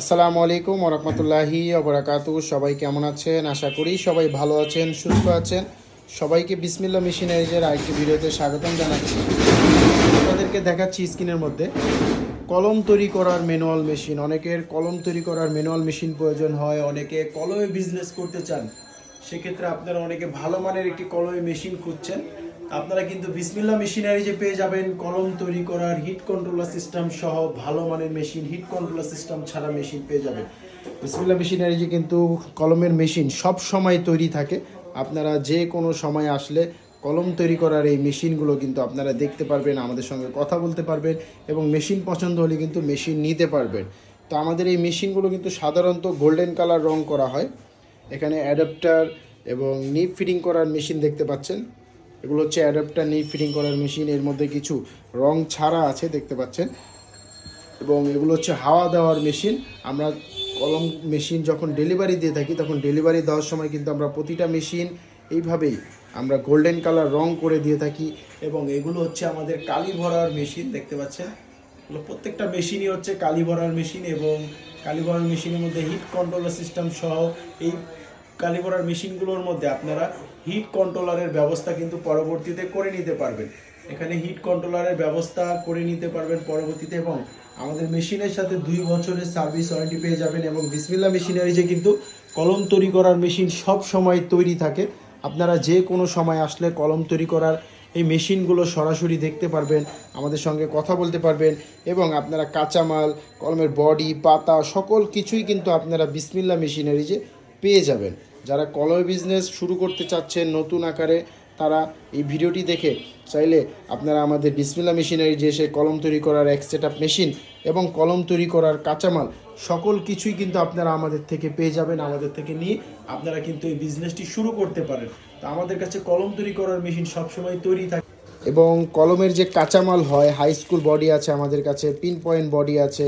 আসসালামু আলাইকুম ওরহমতুল্লাহি অবরাকাতু সবাই কেমন আছেন? আশা করি সবাই ভালো আছেন, সুস্থ আছেন। সবাইকে বিসমিল্লা মেশিনারিজের আরেকটি ভিডিওতে স্বাগতম জানাচ্ছি। আপনাদেরকে দেখাচ্ছি স্ক্রিনের মধ্যে। কলম তৈরি করার ম্যানুয়াল মেশিন। অনেকের কলম তৈরি করার ম্যানুয়াল মেশিন প্রয়োজন হয়, অনেকে কলমে বিজনেস করতে চান। সেক্ষেত্রে আপনারা অনেকে ভালো মানের একটি কলমে মেশিন খুঁজছেন। আপনারা কিন্তু বিসমিল্লা মেশিনারি যে পেয়ে যাবেন, কলম তৈরি করার হিট কন্ট্রোলার সিস্টেম সহ ভালো মানের মেশিন হিট কন্ট্রোলার সিস্টেম ছাড়া মেশিন পেয়ে যাবেন। বিসমিল্লা মেশিনারি যে কিন্তু কলমের মেশিন সব সময় তৈরি থাকে। আপনারা যে কোনো সময় আসলে কলম তৈরি করার এই মেশিনগুলো কিন্তু আপনারা দেখতে পারবেন, আমাদের সঙ্গে কথা বলতে পারবেন এবং মেশিন পছন্দ হলে কিন্তু মেশিন নিতে পারবেন। তো আমাদের এই মেশিনগুলো কিন্তু সাধারণত গোল্ডেন কালার রং করা হয়। এখানে অ্যাডাপ্টার এবং নিপ ফিটিং করার মেশিন দেখতে পাচ্ছেন। এগুলো হচ্ছে অ্যাডাপ্টার নিপ ফিটিং করার মেশিন, এর মধ্যে কিছু রং ছাড়া আছে, দেখতে পাচ্ছেন। এবং এগুলো হচ্ছে হাওয়া দেওয়ার মেশিন। আমরা কলম মেশিন যখন ডেলিভারি দিয়ে থাকি, তখন ডেলিভারি দেওয়ার সময় কিন্তু আমরা প্রতিটা মেশিন এইভাবেই আমরা গোল্ডেন কালার রং করে দিয়ে থাকি। এবং এগুলো হচ্ছে আমাদের কালি ভরার মেশিন, দেখতে পাচ্ছেন? এগুলো প্রত্যেকটা মেশিনই হচ্ছে কালি ভরার মেশিন এবং কালি ভরার মেশিনের মধ্যে হিট কন্ট্রোলার সিস্টেম সহ এই কালি ভরার মেশিনগুলোর মধ্যে আপনারা হিট কন্ট্রোলারের ব্যবস্থা কিন্তু পরবর্তীতে করে নিতে পারবেন। এখানে হিট কন্ট্রোলারের ব্যবস্থা করে নিতে পারবেন পরবর্তীতে এবং আমাদের মেশিনের সাথে দুই বছরের সার্ভিস ওয়ারেন্টি পেয়ে যাবেন এবং বিসমিল্লা মেশিনারিজে কিন্তু কলম তৈরি করার মেশিন সব সময় তৈরি থাকে। আপনারা যে কোনো সময় আসলে কলম তৈরি করার এই মেশিনগুলো সরাসরি দেখতে পারবেন, আমাদের সঙ্গে কথা বলতে পারবেন এবং আপনারা কাঁচামাল, কলমের বডি পাতা সকল কিছুই কিন্তু আপনারা বিসমিল্লা মেশিনারিজে পেয়ে যাবেন। যারা কলম বিজনেস শুরু করতে চাচ্ছেন নতুন আকারে, তারা এই ভিডিওটি দেখে চাইলে আপনারা আমাদের বিসমিল্লা মেশিনারি যে এসে কলম তৈরি করার এক সেট মেশিন এবং কলম তৈরি করার কাঁচামাল, সকল কিছুই কিন্তু আপনারা আমাদের থেকে পেয়ে যাবেন, আমাদের থেকে নিয়ে আপনারা কিন্তু এই বিজনেসটি শুরু করতে পারেন। তো আমাদের কাছে কলম তৈরি করার মেশিন সবসময় তৈরি থাকে। এবং কলমের যে কাঁচামাল হয় হাই স্কুল বডি আছে আমাদের কাছে পিন পয়েন্ট বডি আছে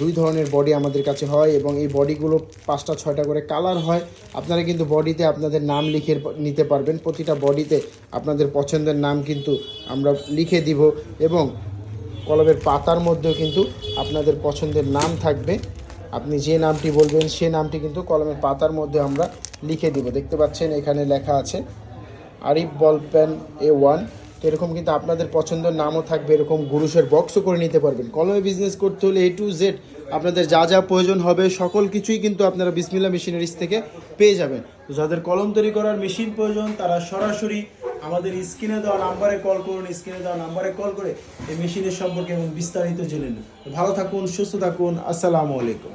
দুই ধরনের বডি আমাদের কাছে হয় এবং এই বডিগুলো পাঁচটা, ছয়টা করে কালার হয়। আপনারা কিন্তু বডিতে আপনাদের নাম লিখে নিতে পারবেন। প্রতিটা বডিতে আপনাদের পছন্দের নাম কিন্তু আমরা লিখে দিব এবং কলমের পাতার মধ্যেও কিন্তু আপনাদের পছন্দের নাম থাকবে। আপনি যে নামটি বলবেন, সে নামটি কিন্তু কলমের পাতার মধ্যে আমরা লিখে দিব। দেখতে পাচ্ছেন এখানে লেখা আছে, Arif ball pen A one তো এরকম কিন্তু আপনাদের পছন্দের নামও থাকবে, এরকম গুরুষের বক্সও করে নিতে পারবেন। কলমে বিজনেস করতে হলে এ টু জেড আপনাদের যা যা প্রয়োজন হবে, সকল কিছুই কিন্তু আপনারা বিসমিল্লা মেশিনারিজ থেকে পেয়ে যাবেন। তো যাদের কলম তৈরি করার মেশিন প্রয়োজন, তারা সরাসরি আমাদের স্ক্রিনে দেওয়া নাম্বারে কল করুন, স্ক্রিনে দেওয়া নাম্বারে কল করে এই মেশিনের সম্পর্কে এবং বিস্তারিত জেনে নিন। ভালো থাকুন, সুস্থ থাকুন, আসসালামু আলাইকুম।